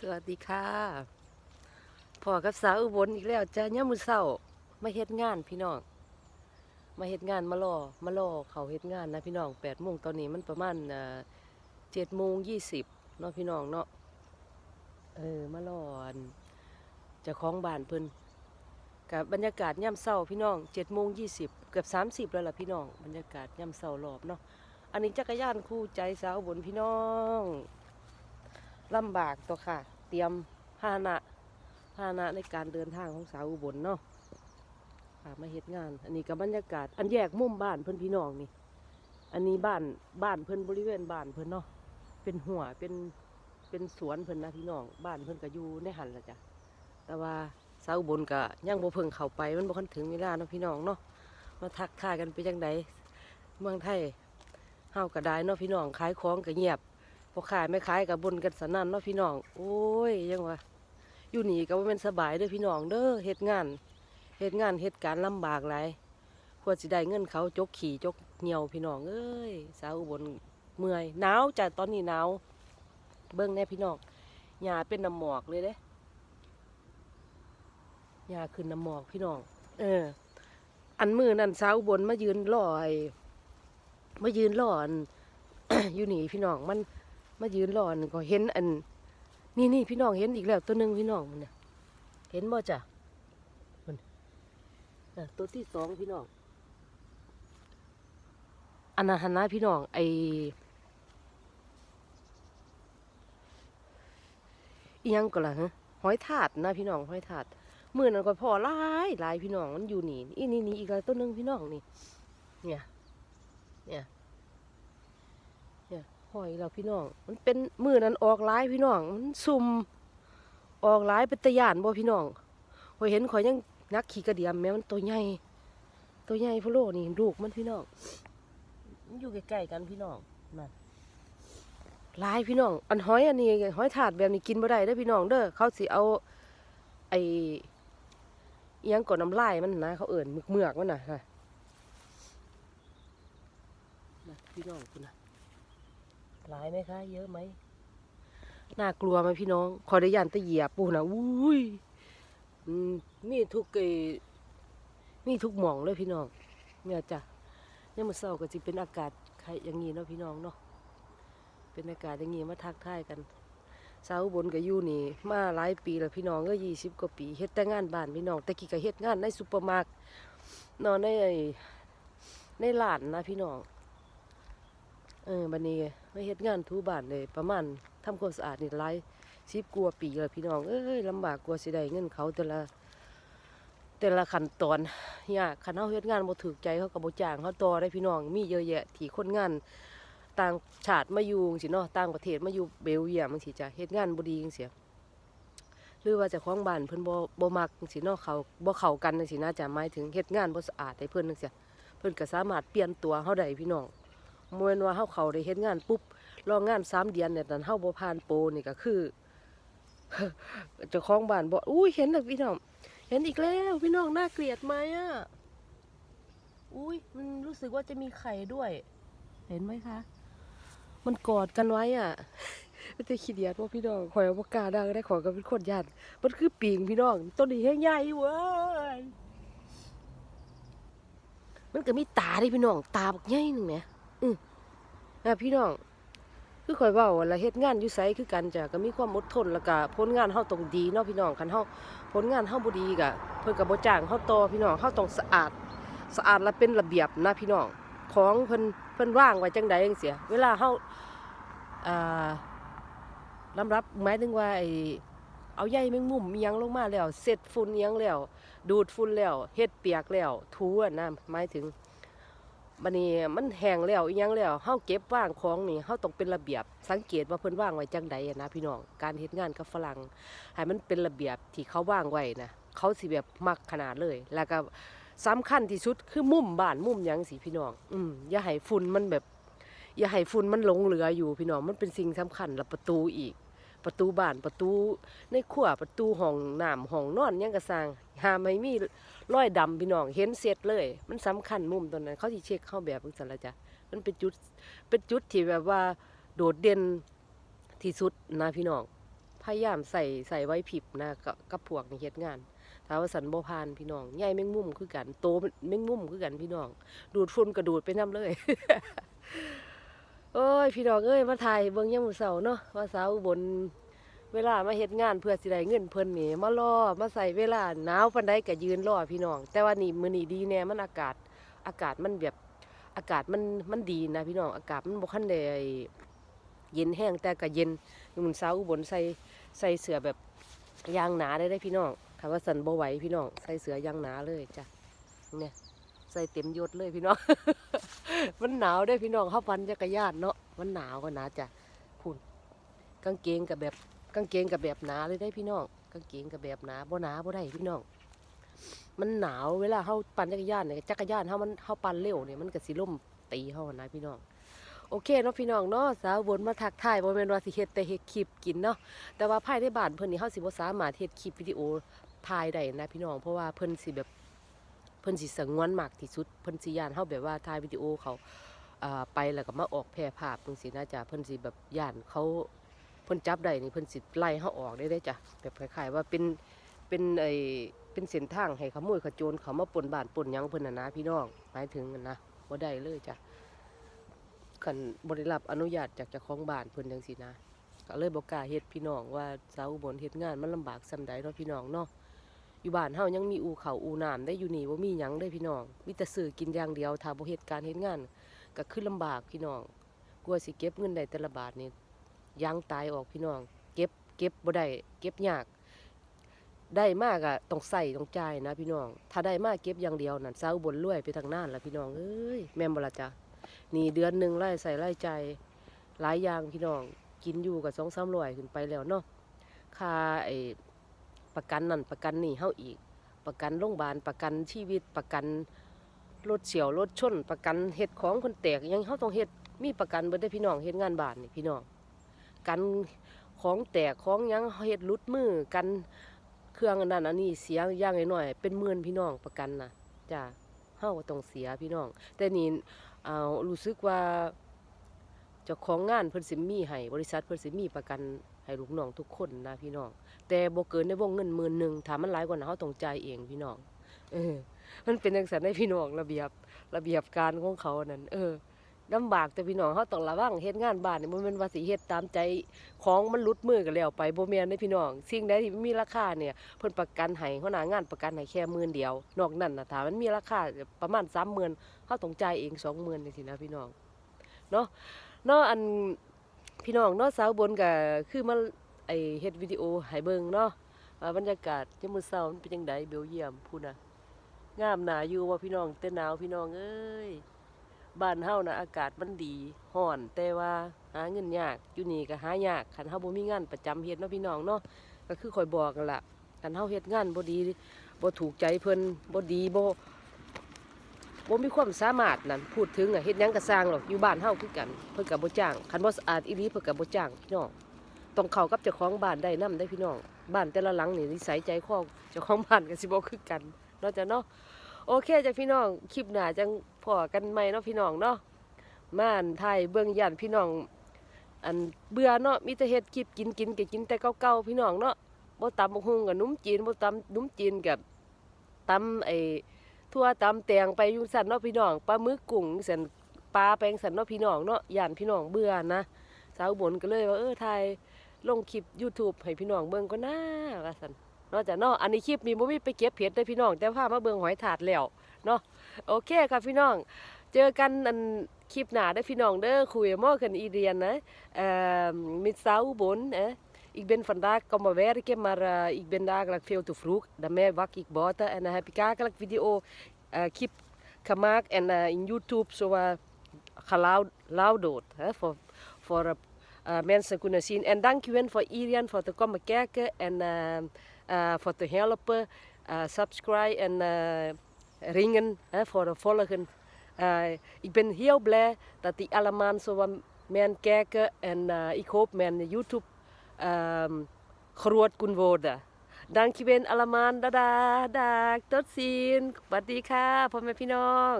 สวัสดีค่ะพ่อกับสาวอุบลอีกแล้วจ้าเนี่ยมือเศร้ามาเฮ็ดงานพี่น้อง มาเฮ็ดงานมารอมารอเขาเฮ็ดงานนะพี่น้องแปดโมงตอนนี้มันประมาณเจ็ดโมงยี่สิบเนาะพี่น้องเนาะเออมารออันจะคล้องบานเพิ่นกับบรรยากาศย่ำเศร้าพี่น้องเจ็ดโมงยี่สิบเกือบสามสิบแล้วล่ะพี่น้องบรรยากาศย่ำเศร้ารอบเนาะอันนี้จักรยานคู่ใจสาวบลพี่น้อง ลำบากตัวค่ะ เตรียมพาหนะพาหนะในการเดินทางของสาวอุบลเนาะค่ะมาเฮ็ดงาน อันนี้กับบรรยากาศ อันแยกมุมบ้านเพิ่อนพี่น้องนี่ อันนี้บ้านบ้านเพิ่อนบริเวณบ้านเพิ่อนเนาะเป็นหัวเป็นเป็นสวนเพิ่อนนะพี่น้อง บ้านเพิ่อนก็อยู่ในหันละจ้ะแต่ว่าสาวอุบลก็ยังบ่เพิ่งเข้าไปมันบ่คันถึงเวลาเนาะพี่น้องเนาะมาทักทายกันไปจังใดเมืองไทยเฮาก็ได้เนาะพี่น้องขายของก็เงียบ พอขายไม่ขายกับบนกันสนั่นเนาะพี่น้อง โอ้ยยังวะอยู่หนีก็บ่แม่นสบายเด้อพี่น้องเด้อเฮ็ดงานเฮ็ดงานเฮ็ดการลำบากหลายกว่าสิได้เงินเขาจกขี่จกเหนียวพี่น้องเอ้ยสาวอุบลเมื่อยหนาวจ้ะตอนนี้หนาวเบิ่งแน่พี่น้องหญ้าเป็นน้ำหมอกเลยเด้หญ้าขึ้นน้ำหมอกพี่น้อง เออ อันมือนั่นสาวอุบลมายืนรอไอ้มายืนรออันอยู่หนีพี่น้องมัน มายืนรออันก็เห็นอัน นี่นี่พี่น้องเห็นอีกแล้วตัวหนึ่งพี่น้องมันเนี่ยเห็นบ่จ้ะมันตัวที่สองพี่น้องอันนั้นหันนะพี่น้องไออิหยังก็ล่ะฮะหอยถาดนะพี่น้องหอยถาดมือนั้นก็พอหลายหลายพี่น้องมันอยู่นี่อีนี่นี่อีกแล้วตัวหนึ่งพี่น้องนี่ เนี่ย เนี่ย หอยเราพี่น้อง มันเป็นมือนั้นออกหลายพี่น้อง มันซุ่มออกหลายเป็นตะยานบ่พี่น้องหอยเห็นข่อยยังนักขี่กระเดียมแม้มันตัวใหญ่ ตัวใหญ่พะโลนี่ลูกมันพี่น้อง มันอยู่ใกล้ๆกันพี่น้องนั่นหลายพี่น้อง อันหอยอันนี้หอยถาดแบบนี้กินบ่ได้เด้อพี่น้องเด้อ เขาสิเอา ไอ้อิหยังกดน้ำลายมันนะเขาเอิ่นเมือกมันน่ะนะนะพี่น้องคุณนะ หลายไหมคะ เยอะไหมน่ากลัวไหมพี่น้อง ขอได้ยานตะเหยียบปูนะอุ้ยมีทุกเอมีทุกหม่องเลยพี่น้อง เนี่ยจ้ะเนี่ยมมื่อเช้าก็จะเป็นอากาศใครอย่างงี้เนาะพี่น้องเนาะ เป็นอากาศอย่างงี้มาทักทายกันสาวอุบนกับยู่นี่ มาหลายปีแล้วพี่น้องก็ยี่สิบกว่าปีเฮ็ดแต่งานบ้านพี่น้อง แต่กี้ก็เฮ็ดงานในซูเปอร์มาร์เก็ตนอนในในร้านนะพี่น้อง เออบันนี้มาเฮ็ดงานทูบ้านเลยประมาณทำความสะอาดนี่หลายสิบกว่าปีแล้วพี่น้องเอ้ยลำบากกว่าสิได้เงินเขาแต่ละแต่ละขั้นตอนยากคันเฮาเฮ็ดงานบ่ถูกใจเขาก็บ่จ้างเขาต่อได้พี่น้อง มีเยอะแยะที่คนงานต่างชาติมาอยู่จังซี่เนาะต่างประเทศมาอยู่เบลเยียมจังซี่จ้ะเฮ็ดงานบ่ดีจังซี่หรือว่าเจ้าของบ้านเพิ่นบ่บ่มักจังซี่เนาะเขาบ่เข้ากันจังซี่นะจ้ะหมายถึงเฮ็ดงานบ่สะอาดให้เพิ่นจังซี่เพิ่นก็สามารถเปลี่ยนตัวเฮาได้พี่น้อง มวนว่าเฮาเขาได้เฮ็ดงานปุ๊บรองงานสามเดือนเนี่ยแต่เฮาบ่ผ่านโปรนี่ก็คือเจ้าของบ้านบอกอุ้ยเห็นแล้วพี่น้อง เห็นอีกแล้วพี่น้องน่าเกลียดไหมอะอุ้ยมันรู้สึกว่าจะมีไข่ด้วย เห็นไหมคะ มันกอดกันไว้อะไม่ได้ขี้เดียดว่าพี่น้องข่อยเอาปากกาดังได้ขอกับเป็นคนยันมันคือปิงพี่น้องต้นนี้แห้งใหญ่เว้ยมันก็มีตาดิพี่น้องตาบักใหญ่หนึ่งแหม อืมนะพี่น้อง คือข่อยเว้าวละเฮ็ดงานอยู่ไสคือกันจ้ะก็มีความอดทนแล้วก็ผลงานเฮาต้องดีเนาะพี่น้องคันเฮาผลงานเฮาบ่ดีก็เพิ่นก็บ่จ้างเฮาต่อพี่น้องเฮาต้องสะอาด สะอาดและเป็นระเบียบนะพี่น้อง ของเพิ่นเพิ่นวางไว้จังใดจังเสีย เวลาเฮาอ่าลำรับหมายถึงว่าไอ้เอาใยแมงมุมอิหยังลงมาแล้วเสร็จฝุ่นยังแล้ว ดูดฝุ่นแล้วเฮ็ดเปียกแล้วถูอะนะหมายถึง บันนี้มันแห้งแล้วอีหยังแล้วเฮาเก็บว่างของนี่เฮาต้องเป็นระเบียบ สังเกตว่าเพิ่นว่างไว้จังใดอะนะพี่น้องการเฮ็ดงานกับฝรั่งให้มันเป็นระเบียบที่เขาว่างไว้นะเขาสิแบบมักขนาดเลย แล้วก็สำคัญที่สุดคือมุมบ้านมุมหยังสิพี่น้องอืมอย่าให้ฝุ่นมันแบบ อย่าให้ฝุ่นมันหลงเหลืออยู่พี่น้องมันเป็นสิ่งสำคัญแล้วประตูอีก ประตูบ้านประตูในครัวประตูห้องน้ำห้องนอนยังกระสร้างหาไม่มีรอยดำพี่น้องเห็นเสร็จเลย มันสำคัญมุมตรงนั้น เขาที่เช็คเข้าแบบนี้สันละจ้ะมันเป็นจุดเป็นจุดที่แบบว่าโดดเด่นที่สุดนะพี่น้องผพยายามใส่ใส่ไว้ผิบนะกับกับพวกในเฮ็ดงานถ้าว่าสันบ่ผ่านพี่น้องใหญ่แมงมุมคือกัน โตแมงมุมคือกันพี่น้อง ดูดฝุ่นก็ดูดไปนํเลย โอ้ยพี่น้องเอ้ยมาถ่ายเบิ่งยามมื้อเช้าเนาะว่าสาวอุบนเวลามาเฮ็ดงานเพื่อสิได้เงินเพิ่นนี่มารอมาใส่เวลาหนาวปานใดก็ยืนรอพี่น้อง แต่ว่านี่มื้อนี้ดีแน่มันอากาศอากาศมันแบบอากาศมันมันดีนะพี่น้องอากาศมันบ่คันได้เย็นแห้งแต่ก็เย็นมื้อเช้าอุบลใส่ใส่เสื้อแบบยางหนาได้ได้พี่น้องถ้าว่าสั่นบ่ไหวพี่น้องใส่เสื้อยางหนาเลยจ้ะเนี่ย ส่เต็มยศเลยพี่น้อง มันหนาวด้อพี่น้องเฮาปันจักรยานเนาะ มันหนาวก็หนาจ้ะพุ่นกางเกงกับแบบกางเกงกับแบบหนาเลยได้พี่น้อง กางเกงกับแบบหนาบ่หนาบ่ได้พี่น้อง มันหนาวเวลาเฮาปั่นจักรยานเนี่ยจักรยานเฮามันเฮาปั่นเร็วเนี่ยมันก็สิล่มตีเฮานะพี่น้องโอเคเนาะพี่น้องเนาะสาวบนมาทักทายบ่แม่นว่าสิเฮ็ดแต่เฮ็ดคลิปกินเนาะแต่ว่าภายในบ้านเพิ่นนี่เฮาสิบ่สามารถเฮ็ดคลิปวิดีโอถ่ายได้นะพี่น้องเพราะว่าเพิ่นสิแบบ พิ่นสิสงวนมากที่สุดเพิ่นสิย่านเฮาแบบว่าถ่ายวิดีโอเขาไปแล้วก็มาออกแพร่ภาพจังซี่นะจ๊ะเพิ่นสิแบบย่านเขาเพิ่นจับได้นี่เพิ่นสิไล่เฮาออกได้เด้จ้ะแบบคล้ายๆว่าเป็นเป็นไอเป็นเส้นทางให้ขโมยขโจรเขามาปนบ้านปนหยังเพิ่นน่ะนะพี่น้องหมายถึงนะบ่ได้เลยจ้ะคันบริรับอนุญาตจากเจ้าของบ้านเพิ่นจังซี่นะก็เลยบ่กล้าเฮ็ดพี่น้องว่าสาวอุบลเฮ็ดงานมันลำบากส่ำใดเนาะพี่น้องเนาะ อยู่บ้านเฮายังมีอู่ข้าอูน้ำได้อยู่นี่บ่มีหยังเด้พี่น้องมีแต่ซื้อกินอย่างเดียวถ้าบ่เฮ็ดการเฮ็ดงานก็คือลำบากพี่น้องกลัวสิเก็บเงินได้แต่ละบาทนี่ยางตายออกพี่น้อง เก็บเก็บบ่ได้เก็บยาก ได้มากอะต้องใส่ต้องจ่ายนะพี่น้อง ถ้าได้มากเก็บอย่างเดียวนั่นสาวอุบลรวยไปทางนั้นละพี่น้องเอ้ยแม่นบ่ล่ะจ๊ะนี่เดือนหนึ่งไล่ใส่ไล่ใจหลายอย่างพี่น้องกินอยู่กับสองสามร้อยขึ้นไปแล้วเนาะค่าไอ้ ประกันนั่นประกันนี่เฮาอีก ประกันโรงพยาบาลประกันชีวิตประกันรถเฉียวรถชน ประกันเฮ็ดของคนแตกยังเฮาต้องเฮ็ดมีประกันเบิดได้พี่น้องเฮ็ดงานบ้านนี่พี่น้องกันของแตกของยังเฮ็ดลุดมือกันเครื่องนั้นอันนี้เสียย่างน้อยๆเป็นหมื่นพี่น้องประกันน่ะจ้าเฮาต้องเสียพี่น้อง แต่นี่เอารู้สึกว่าเจ้าของงานเพิ่นสิมีให้บริษัทเพิ่นสิมีประกัน ให้ลูกน้องทุกคนนะพี่น้อง แต่บ่เกินในวงเงินหมื่นหนึ่งถามมันหลายกว่านั้นเฮาต้องจ่ายเองพี่น้อง เออ มันเป็นจังซั่นได้พี่น้องระเบียบระเบียบการของเขานั่นเออลำบากแต่พี่น้องเฮาต้องระวังเฮ็ดงานบ้านนี่บ่แม่นวาสิเฮ็ดตามใจของมันลุดมือก็แล้วไปโบ่แม่นเด้พี่น้องสิ่งใดที่มีราคาเนี่ยเพิ่นประกันให้หัวหน้างานประกันให้แค่หมื่นเดียว นอกนั้นนะถามมันมีราคาประมาณ30,000เขาต้องจ่ายเองสองหมื่นนี่สินะพี่น้องเนาะเนาะอัน พี่น้องเนาะสาวบนก็คือมาไอเฮ็ดวิดีโอให้เบิ่งเนาะว่าบรรยากาศยามมื้อเช้ามันเป็นจังไดเบลเยียมพูดน่ะงามหนาอยู่ว่าพี่น้องแต่หนาวพี่น้องเอ้ยบ้านเฮาน่ะอากาศมันดีร้อน แต่ว่าหาเงินยากอยู่นี่ก็หายากคันเฮาบ่มีงานประจำเฮ็ดเนาะพี่น้องเนาะก็คือข่อยบอกนั่นล่ะคันเฮาเฮ็ดงานบ่ดีบ่ถูกใจเพิ่นบ่ดีบ่ บ่มีความสามารถนั่นพูดถึงอะเฮ็ดหยังก็สร้างหรอกอยู่บ้านเฮาคือกัน เพิ่นก็บ่จ้างคันบ่สะอาดอีหลีเพิ่นก็บ่จ้างพี่น้องต้องเข้ากับเจ้าของบ้านได้นํได้พี่น้องบ้านแต่ละหลังนี่นิสัยใจคอเจ้าของบ้านก็สิบ่คือกันเนาะจ้ะเนาะโอเคจ้ะพี่น้องคลิปหน้าจังพอกันใหม่เนาะพี่น้องเนาะม่านไทยเบิ่งย่านพี่น้อง อันเบื่อเนาะมีแต่เฮ็ดคลิปกินกินก็กินแต่เก่าๆพี่น้องเนาะบ่ตำบักหุ่งกับนุ่มจีนบ่ตำหนุ่มจีนกับตำไอ้ ทั่วตำแตงไปยุงสันเนาะพี่น้องปลาหมึกกุ้งสันปลาแปลงสันเนาะพี่น้องเนาะย่านพี่น้องเบื่อนะสาวอุบนก็เลยว่าเออถ่ายลงคลิป YouTube ให้พี่น้องเบิ่งก็น่าว่าสันนาะจ้ะเนาะอันนี้คลิปนี้บ่มีไปเก็บเห็ดเด้พี่น้อง แต่พามาเบิ่งหอยถาดแล้วเนาะโอเคค่ะพี่น้อง เจอกันอันคลิปหน้าได้พี่น้องเด้อคุยมอกันอีเดียนนะเอ่อ mit Sau Ubon eh Ik ben vandaag komen werken, maar eh, ik ben eigenlijk veel te vroeg. Daarmee wak ik buiten en dan heb ik eigenlijk video eh kip gemaakt en eh, in YouTube zo uh, geluid hè, voor, voor mensen kunnen zien. En dankjewel voor iedereen voor te komen kijken en voor te helpen. subscribe en ringen hè, voor de volgende. Eh, ik ben heel blij dat die allemaal zo men kijken en ik hoop mijn YouTube ขรวดกุนโวดะดังคิเบนอลามานดาดาดากตดซีนสวัสดีค่ะพ่อแม่พี่น้อง